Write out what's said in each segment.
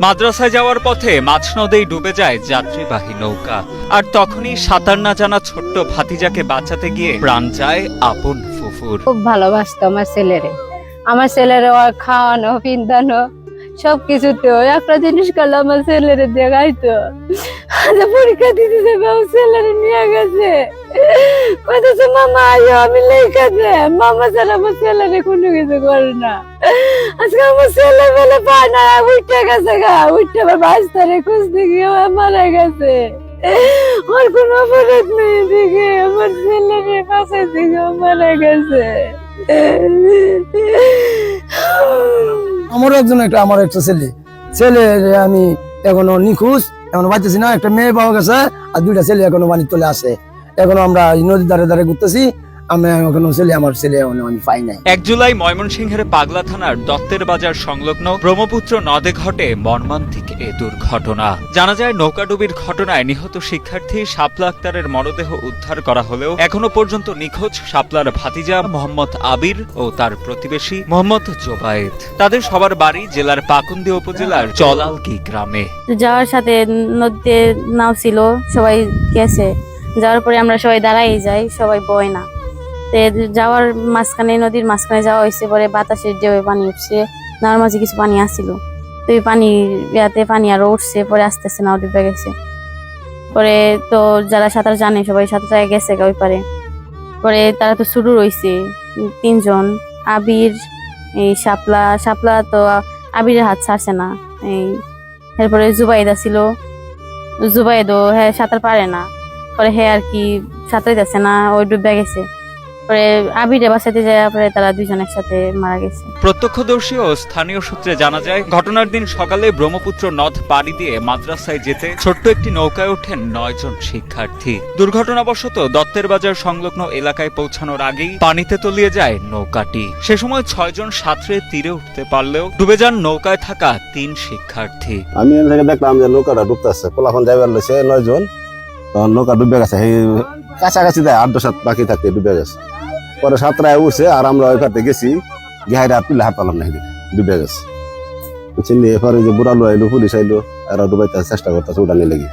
মাদ্রাসায় যাওয়ার পথে মাছ নদেই ডুবে যায় যাত্রীবাহী নৌকা। আর তখনই সাঁতার না জানা ছোট্ট ভাতিজাকে বাঁচাতে গিয়ে প্রাণ যায় আপন ফুফুর। খুব ভালোবাসতো আমার ছেলেরে। আমার ছেলের খাওয়ানো পিন্দানো সবকিছুতে একটা জিনিস করলে আমার ছেলেরে দেখাইতো আজ পরীক্ষা দিতে যাবে আমার ছেলেরে নিয়ে গেছে। কইতেছে, মামা আয়ো আমি লেখা দে মামা ছাড়া আমার ছেলেরে কোনো কিছু করে না। আজকে আমার ছেলে বেলে পায় না উঠতে গেছে গা। উঠতে আবার বাইশ তারিখ খুঁজতে গিয়ে মারা গেছে। ওর কোনো অপরাধ নেই দিকে আমার ছেলের কাছে দিকে মারা গেছে। আমারও একজন একটা, আমার একটা ছেলে। ছেলে আমি এখনও নিখোঁজ, এখনও পাইতেছি না, একটা মেয়ে পাওয়া গেছে, আর দুইটা ছেলে এখনও বাণিজ্য চলে আসে। এখনও আমরা নদীর ধারে ধারে ঘুরতেছি আমি এখনও ছেলে আমার ছেলে এখনও আমি পাই নাই। এক জুলাই ময়মনসিংহের পাগলা থানার দত্তের বাজার সংলগ্ন ব্রহ্মপুত্র নদে ঘটে মর্মান্তিক এ দুর্ঘটনা। জানা যায় নৌকাডুবির ঘটনায় নিহত শিক্ষার্থী শাপলা আক্তারের মরদেহ উদ্ধার করা হলেও এখনও পর্যন্ত নিখোঁজ শাপলার ভাতিজা মোহাম্মদ আবির ও তার প্রতিবেশী মোহাম্মদ জোবায়েদ। তাদের সবার বাড়ি জেলার পাকুন্দি উপজেলার চলালকি গ্রামে। যাওয়ার সাথে নদীতে নাও ছিল সবাই গেছে। যাওয়ার পরে আমরা সবাই দাঁড়াই যাই সবাই বয় না। তে যাওয়ার মাঝখানে, নদীর মাঝখানে যাওয়া হয়েছে পরে বাতাসের ঢেউয়ে পানি উঠছে নাওয়ার মাঝে কিছু পানি আসছিল তো এই পানি ইয়াতে পানি আরও উঠছে, পরে আস্তে আস্তে নাও ডুবে গেছে। পরে তো যারা সাঁতার জানে, সবাই সাঁতার গেছে ওই পারে। পরে তারা তো শুরু রয়েছে তিনজন। আবির, এই শাপলা শাপলা তো আবিরের হাত ছাড়ছে না, এই এরপরে জুবাইদা ছিল। জুবাইদও হ্যাঁ সাঁতার পারে না। পরে হ্যাঁ আর কি সাঁতার যাচ্ছে না, ওই ডুবে গেছে। পরে আবিরে বাসাতে যায় পরে তারা দুজন একসাথে মারা গেছে। প্রত্যক্ষদর্শী ও স্থানীয় সূত্রে জানা যায় ঘটনার দিন সকালে ব্রহ্মপুত্র নদ পাড়ি দিয়ে মাদ্রাসায় যেতে ছোট্ট একটি নৌকায় ওঠেন নয়জন শিক্ষার্থী। দুর্ঘটনাবশত দত্তের বাজার সংলগ্ন এলাকায় পৌঁছানোর আগেই পানিতে তলিয়ে যায় নৌকাটি। সে সময় ছয়জন সাঁতরে তীরে উঠতে পারলেও ডুবে যান নৌকায় থাকা তিন শিক্ষার্থী। আমি দেখলাম যে নৌকাটা ডুবতেছে পোলাখন যাইবার লইছে নয় জন তখন নৌকা ডুবে গেছে কাছাকাছি দেয় আট, দশ হাত বাকি থাকতে ডুবে গেছে। পরে সাতটায় উঠছে আর আমরা ওই ফাতে গেছি, গেহাইরে আর তুলে হাত পালাম না ডুবে গেছে। বুঝছেন যে বুড়ালো আইলো, পুলিশ আইলো আর ডুবাইতে চেষ্টা করতেছে উড়ানি লেগে।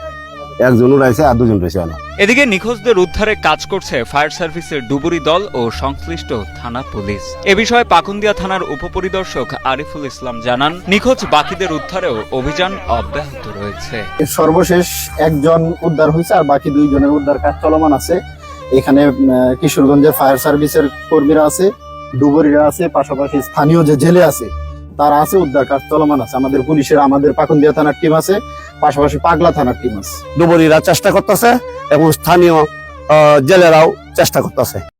একজন উড়াইছে আর দুজন রয়েছে এদিকে নিখোঁজদের উদ্ধারে কাজ করছে ফায়ার সার্ভিসের ডুবুরি দল ও সংশ্লিষ্ট থানা পুলিশ। এ বিষয়ে পাকুন্দিয়া থানার উপপরিদর্শক আরিফুল ইসলাম জানান নিখোঁজ বাকিদের উদ্ধারেও অভিযান অব্যাহত রয়েছে। সর্বশেষ একজন উদ্ধার হয়েছে আর বাকি দুইজনের উদ্ধার কাজ চলমান আছে। এখানে কিশোরগঞ্জের ফায়ার সার্ভিসের কর্মীরা আছে ডুবুরিরা আছে পাশাপাশি স্থানীয় যে জেলে আছে তারা আছে উদ্ধার কাজ চলমান আছে। আমাদের পুলিশের আমাদের পাকুন্দিয়া থানার টিম আছে। পাশাপাশি পাগলা থানার টিম আছে। ডুবুরিরা চেষ্টা করতেছে এবং স্থানীয় জেলেরাও চেষ্টা করতেছে।